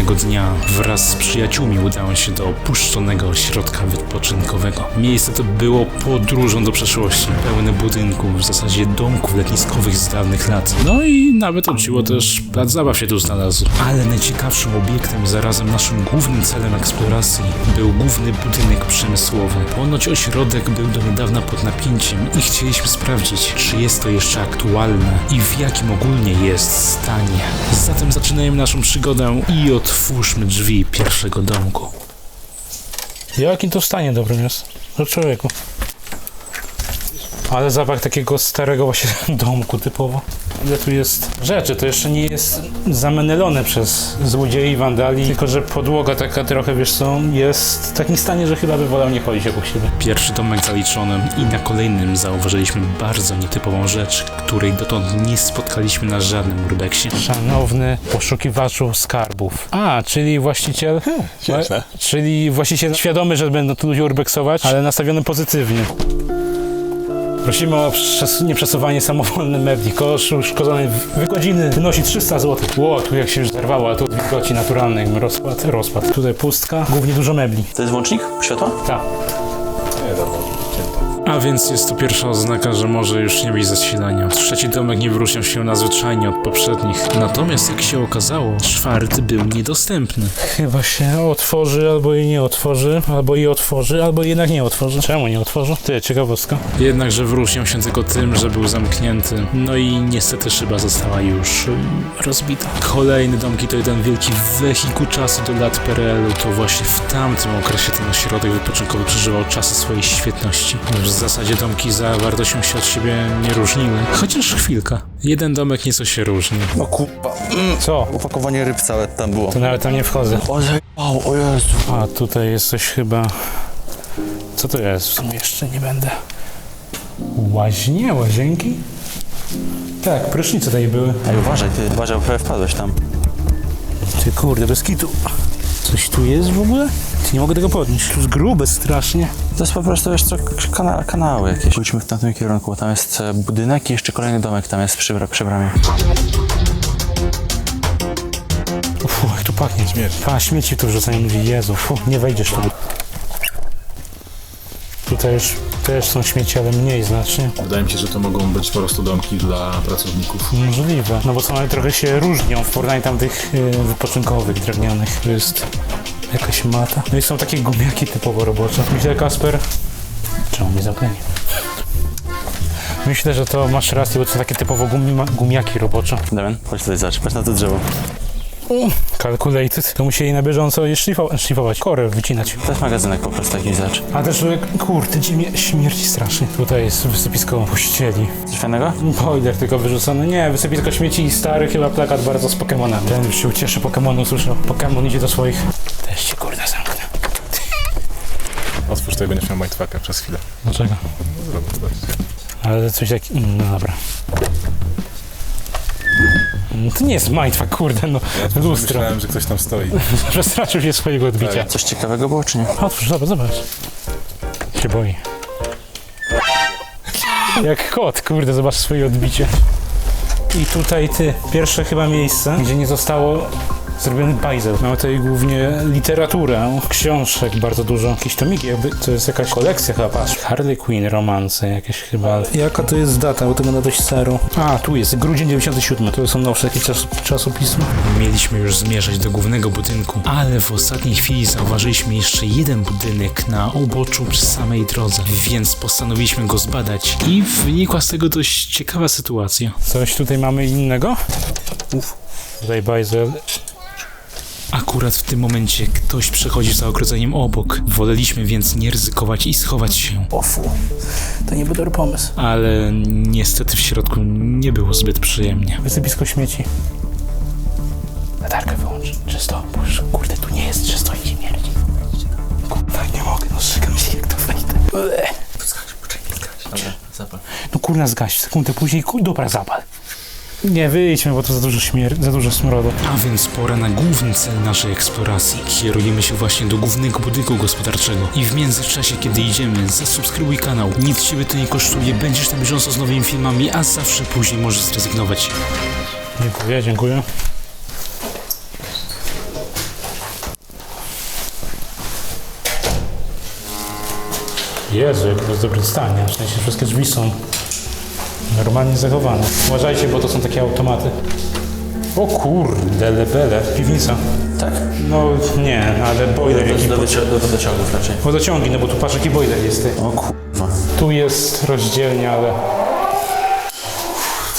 Pewnego dnia wraz z przyjaciółmi udałem się do opuszczonego ośrodka wypoczynkowego. Miejsce to było podróżą do przeszłości, pełne budynków, w zasadzie domków letniskowych z dawnych lat. No i nawet odciło też plac zabaw się tu znalazł. Ale najciekawszym obiektem, zarazem naszym głównym celem eksploracji, był główny budynek przemysłowy. Ponoć ośrodek był do niedawna pod napięciem i chcieliśmy sprawdzić, czy jest to jeszcze aktualne i w jakim ogólnie jest stanie. Zatem zaczynajmy naszą przygodę i otwórzmy drzwi pierwszego domku. Jakim to stanie dobrym jest? Do człowieku. Ale zapach takiego starego właśnie domku typowo. Ile tu jest rzeczy, to jeszcze nie jest zamenelone przez złodziei, wandali, tylko że podłoga taka trochę, wiesz co, jest w takim stanie, że chyba by wolał nie chodzić obok siebie. Pierwszy domek zaliczony i na kolejnym zauważyliśmy bardzo nietypową rzecz, której dotąd nie spotkaliśmy na żadnym urbeksie. Szanowny poszukiwaczu skarbów. A, czyli właściciel... Śmieszne. Czyli właściciel świadomy, że będą tu ludzie urbeksować, ale nastawiony pozytywnie. Prosimy o przes- nieprzesuwanie samowolne mebli. Kosz uszkodzonej wykładziny wynosi 300 zł. Ło, tu jak się już zerwało, a tu od wilgoci naturalnej. Rozpad, rozpad. Tutaj pustka, głównie dużo mebli. To jest włącznik światła? Tak. A więc jest to pierwsza oznaka, że może już nie być zasilania. Trzeci domek nie wyróżniał się nadzwyczajnie od poprzednich. Natomiast jak się okazało, czwarty był niedostępny. Chyba się otworzy, albo jej nie otworzy, albo jej otworzy, albo jednak nie otworzy. Czemu nie otworzy? Ty, ciekawostka. Jednakże wyróżniał się tylko tym, że był zamknięty. No i niestety szyba została już ym, rozbita. Kolejne domki to jeden wielki wehikuł czasu do lat PRL-u. To właśnie w tamtym okresie ten ośrodek wypoczynkowy przeżywał czasy swojej świetności. W zasadzie domki za wartością się od siebie nie różniły. Chociaż chwilka. Jeden domek nieco się różni. O kurwa. Co? Opakowanie ryb całe tam było. To nawet tam nie wchodzę. O, zajebało, o Jezu. A tutaj jest coś chyba. Co to jest? W sumie jeszcze nie będę. Łaźnie, łazienki? Tak, prysznice tutaj były. Ej, uważaj, ty, uważaj, bo prawie wpadłeś tam. Ty kurde, bez kitu. Coś tu jest w ogóle? Nie mogę tego podnieść. To jest grube strasznie. To jest po prostu, wiesz co, kana kanały jakieś. Pójdźmy w tamtym kierunku, bo tam jest e, budynek i jeszcze kolejny domek tam jest przy, przy bramie. Uf, jak tu pachnie. Śmieci. Pa, śmieci tu wrzucają ludzi. Jezu, fu, nie wejdziesz tu. Tutaj już też są śmieci, ale mniej znacznie. Wydaje mi się, że to mogą być po prostu domki dla pracowników. Możliwe. No bo są one trochę się różnią w porównaniu tamtych y, wypoczynkowych, drewnianych. To jest jakaś mata. No i są takie gumiaki typowo robocze. Myślę, Kasper... Czemu mnie zamknęli? Myślę, że to masz rację, bo to są takie typowo gumi gumiaki robocze. Damian, chodź tutaj, zobacz, patrz na to drzewo. Calculated. To musieli na bieżąco je szlifować, szlifować korę wycinać. To jest magazynek po prostu jakiś, zobacz. A też, kurde, dziwnie, śmierci strasznie. Tutaj jest wysypisko pościeli. Coś fajnego? Boiler tylko wyrzucony. Nie, wysypisko śmieci i stary chyba plakat bardzo z Pokemonami. Ten już się ucieszy Pokemonu, usłyszał. Pokemon idzie do swoich. Też ci kurde zamknę. Otwórz to i będziesz miał mindfucka przez chwilę. Dlaczego? Zobacz, zobacz. Ale coś jak... mm, No dobra. No To nie jest mindfuck, kurde, no. Lustro. Myślałem, że ktoś tam stoi. Przestraszył się swojego odbicia. Coś ciekawego było, czy nie? Otwórz, zobacz, zobacz. Się boi. Jak kot, kurde, zobacz swoje odbicie. I tutaj ty, pierwsze chyba miejsce, gdzie nie zostało zrobiony bajzel. Mamy tutaj głównie literaturę, książek bardzo dużo, jakieś tomiki, jakby to jest jakaś kolekcja chyba, patrz. Harley Quinn, romanse jakieś chyba. Jaka to jest data, bo to wygląda dość seru. A, tu jest, grudzień 97, to są nowsze jakieś czas, czasopisma. Mieliśmy już zmierzać do głównego budynku, ale w ostatniej chwili zauważyliśmy jeszcze jeden budynek na uboczu przy samej drodze, więc postanowiliśmy go zbadać i wynikła z tego dość ciekawa sytuacja. Coś tutaj mamy innego? Uf. Tutaj bajzel. Akurat w tym momencie ktoś przechodzi za ogrodzeniem obok. Woleliśmy więc nie ryzykować i schować się, O fu. To nie był dobry pomysł. ale niestety w środku nie było zbyt przyjemnie. Wysypisko śmieci. Latarkę wyłącz. Czysto. Boże, kurde, tu nie jest czysto i śmierdzi. Kurwa, nie mogę, no szykam się jak to wejdę. Ue. Dobra, zapal. No kurna, zgaś. Sekundę później, kur... dobra, zapal. Nie, wyjdźmy, bo to za dużo śmier- za dużo smrodu. A więc pora na główny cel naszej eksploracji. Kierujemy się właśnie do głównego budynku gospodarczego. I w międzyczasie, kiedy idziemy, zasubskrybuj kanał. Nic ciebie to nie kosztuje, będziesz na bieżąco z nowymi filmami, a zawsze później możesz zrezygnować. Dziękuję, dziękuję. Jezu, jakie to jest dobre stanie. W sensie wszystkie drzwi są normalnie zachowane. Uważajcie, bo to są takie automaty. O kurde, lebele, piwnica. Tak? No nie, ale boiler Do, jaki... do, wyci- do wodociągów raczej. Wodociągi, no bo tu patrz jaki boiler jest ty. O kurwa. Tu jest rozdzielnia, ale...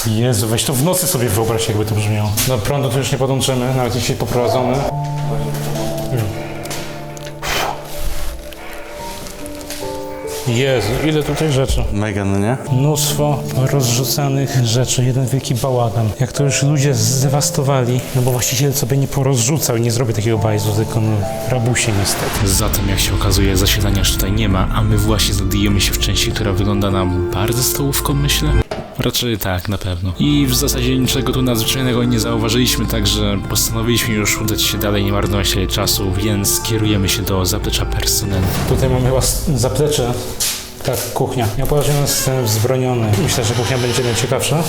Jezu, weź to w nocy sobie wyobraź, jakby to brzmiało. Do prądu tu już nie podłączymy, nawet jeśli poprowadzony. Jezu, ile tutaj rzeczy. Mega, no nie? Mnóstwo rozrzucanych rzeczy, jeden wielki bałagan. Jak to już ludzie zdewastowali, no bo właściciel sobie nie porozrzucał i nie zrobi takiego bajzu, tylko no rabusie niestety. Zatem, jak się okazuje, zasilania już tutaj nie ma, a my właśnie znajdujemy się w części, która wygląda nam bardzo stołówką, myślę. Raczej tak, na pewno. I w zasadzie niczego tu nadzwyczajnego nie zauważyliśmy, także postanowiliśmy już udać się dalej, nie marnować czasu, więc kierujemy się do zaplecza personelu. Tutaj mamy chyba zaplecze. Tak, kuchnia. Ja poważnie jestem wzbroniony. Myślę, że kuchnia będzie najciekawsza.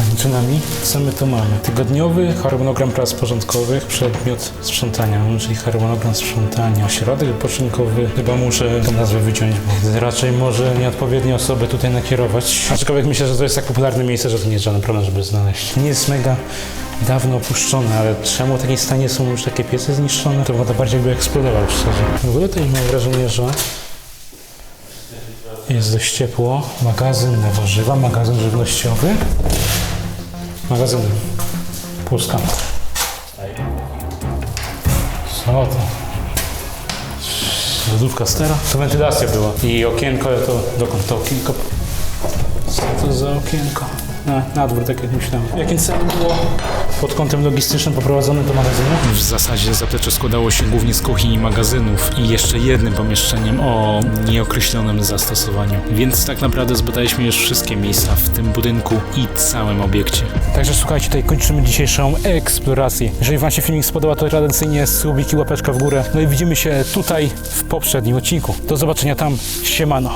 Z pajęczynami. Co my tu mamy? Tygodniowy harmonogram prac porządkowych, przedmiot sprzątania, czyli harmonogram sprzątania. Ośrodek wypoczynkowy. Chyba muszę tę nazwę wyciąć, bo raczej może nieodpowiednie osoby tutaj nakierować. Aczkolwiek myślę, że to jest tak popularne miejsce, że to nie jest żaden problem, żeby znaleźć. Nie jest mega dawno opuszczone, ale czemu w takim stanie są już takie piece zniszczone? To wygląda bardziej jakby eksplodował szczerze. W ogóle tutaj mam wrażenie, że jest dość ciepło. Magazyn na warzywa, magazyn żywnościowy. Magazyn pusta. Co to? Lodówka stera? To wentylacja była. I okienko, to dokąd to okienko? Co to za okienko? Na, na dwór, tak jak myślałem. Jakie cel było pod kątem logistycznym poprowadzone do magazynu? W zasadzie zaplecze składało się głównie z kuchni i magazynów i jeszcze jednym pomieszczeniem o nieokreślonym zastosowaniu. Więc tak naprawdę zbadaliśmy już wszystkie miejsca w tym budynku i całym obiekcie. Także słuchajcie, tutaj kończymy dzisiejszą eksplorację. Jeżeli Wam się filmik spodobał, to tradycyjnie subiki, łapeczka w górę. No i widzimy się tutaj w poprzednim odcinku. Do zobaczenia tam. Siemano.